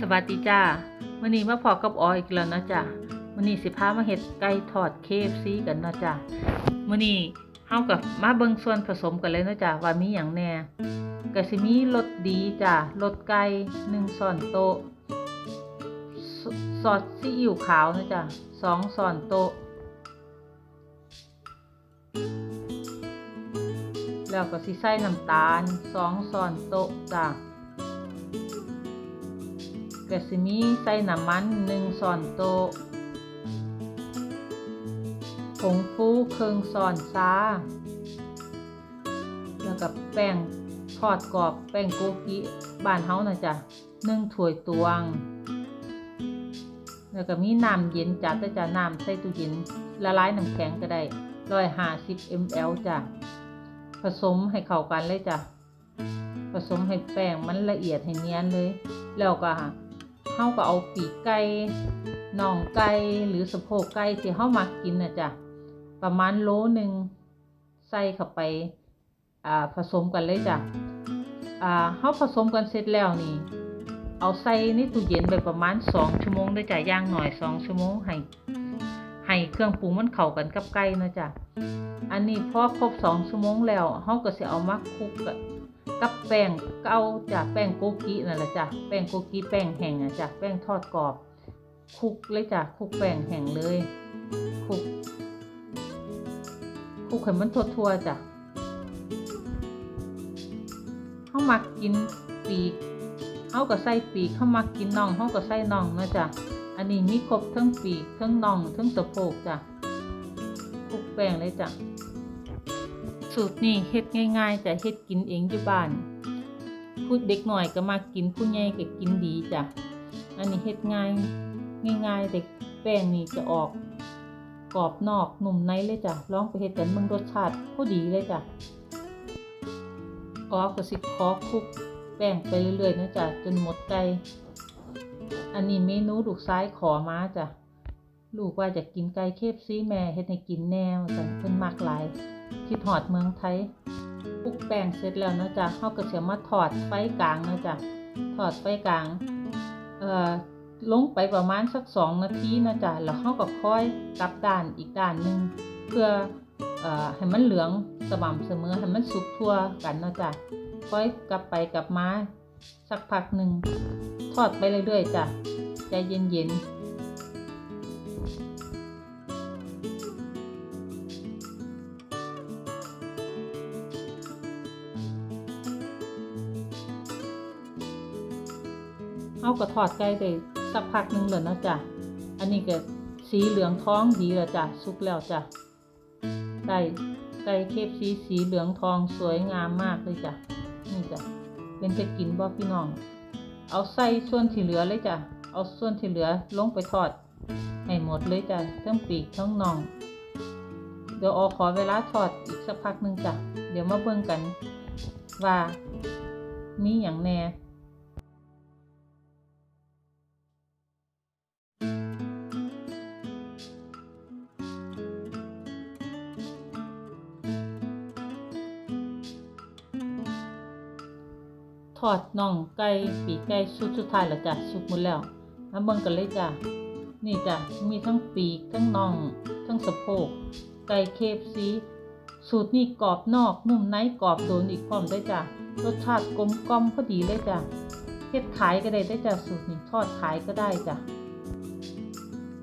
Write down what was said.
สวัสดีจ้าวันนี้มาพอกับออยอีกแล้วนะจ้ะวันนี้สิพามาเฮ็ดไก่ทอด KFC กันนะจ้ะวันนี้เฮากับมาเบิ่งส่วนผสมกันเลยนะจ้ะว่ามีหยังแน่ก็สิมีรสดีจ้ะรสไก่1ช้อนโต๊ะซอสซีอิ๊วขาวนะจ้ะ2ช้อนโต๊ะแล้วก็สิใส่น้ำตาล2ช้อนโต๊ะจ้ะ ก็สิมีใส่น้ำมันหนึ่งช้อนโต๊ะผงฟูครึ่งช้อนซาแล้วก็แป้งทอดกรอบแป้งโกกิบ้านเฮานะจ๊ะหนึ่งถ้วยตวง แล้วก็มีน้ำเย็นจัดแต่จะน้ำใส่ตู้เย็นละลายน้ำแข็งก็ได้ร้อยห้าสิบ ml จ้ะผสมให้เข้ากันเลยจ้ะผสมให้แป้งมันละเอียดให้เนียนเลย แล้วก็ เฮาก็เอาปีกไก่น่องไก่หรือสะโพกไก่ที่เฮามักกินน่ะจ้ะประมาณโลหนึ่งใส่เข้าไปอ่าผสมกันเลยจ้ะอ่าเฮาผสมกันเสร็จแล้วนี่เอาใส่ในตู้เย็นไปประมาณ2ชั่วโมงด้วยจ้ะย่างหน่อย2ชั่วโมงให้ให้เครื่องปรุงมันเข้ากันกับไก่นะจ้ะอันนี้พอครบ2ชั่วโมงแล้วเฮาก็สิเอามาคลุกกับ กับแป้งเก่าจากแป้งโกกินั่นแหละจ้ะแป้งโกกิแป้งแห้งอะจ้ะแป้งทอดกรอบคลุกเลยจ้ะคลุกแป้งแห้งเลยคลุกคลุกให้มันทั่วๆจ้ะเฮามักกินปีกเฮาก็ใส่ปีกเฮามักกินน่องเฮาก็ใส่น่องนะจ้ะอันนี้มีครบทั้งปีกทั้งน่องทั้งสะโพกจ้ะคลุกแป้งเลยจ้ะ สูตรนี้เฮ็ดง่ายๆจะเฮ็ดกินเองอยู่บ้านพูดเด็กหน่อยก็มากินผู้ใหญ่ก็กินดีจ้ะอันนี้เฮ็ดง่ายง่ายๆแต่แป้งนี่จะออกกรอบนอกนุ่มในเลยจ้ะลองไปเฮ็ดกันเบิ่งรสชาติพอดีเลยจ้ะออกก็สิขอคุกแป้งไปเรื่อยๆนะจ้ะจนหมดไก่อันนี้เมนูลูกซ้ายขอมาจ้ะลูกว่าจะกินไก่เคฟซีแม่เฮ็ดให้กินแนวจ้ะเพิ่นมักหลาย ที่ถอดเมืองไทยคลุกแป้งเสร็จแล้วนะจ๊ะเขาก็จะมาถอดไฟกลางนะจ๊ะถอดไฟกลางเอ่อลงไปประมาณสักสองนาทีนะจ๊ะแล้วเขาก็ค่อยกลับด้านอีกด้านหนึ่งเพื่อเอ่อให้มันเหลืองสม่ำเสมอให้มันสุกทั่วกันนะจ๊ะค่อยกลับไปกลับมาสักพักหนึ่งทอดไปเรื่อยๆจ้ะใจเย็นๆ เอากระทอดไก่ได้สักพักหนึงแล้วนะจ๊ะอันนี้ก็สีเหลืองท้องดีแล้วจ้ะสุกแล้วจ้ะไก่ไก่เคฟซีสีเหลืองทองสวยงามมากเลยจ้ะนี่จ้ะเป็นจะกินบ่พี่น้อง เอาใส่ส่วนที่เหลือเลยจ้ะเอาส่วนที่เหลือลงไปทอดให้หมดเลยจ้ะทั้งปีกทั้งน่อง เดี๋ยวออขอเวลาทอดอีกสักพักหนึ่งจ้ะเดี๋ยวมาเบิ่งกันว่ามีอย่างแน่ ทอดน่องไก่ปีกไก่สุดสุดท้ายแล้วจ้ะสุกหมดแล้วมาเบิ่งกันเลยจ้ะนี่จ้ะมีทั้งปีกทั้งน่อง ทั้งสะโพก ไก่เคฟซีสูตรนี้กรอบนอกนุ่มในกรอบโดนอีกพร้อมด้จ้ะรสชาติกลมกล่อมพอดีเลยจ้ะเฮ็ดขายก็ได้ได้จ้ะสูตรนี้ทอดขายก็ได้จ้ะ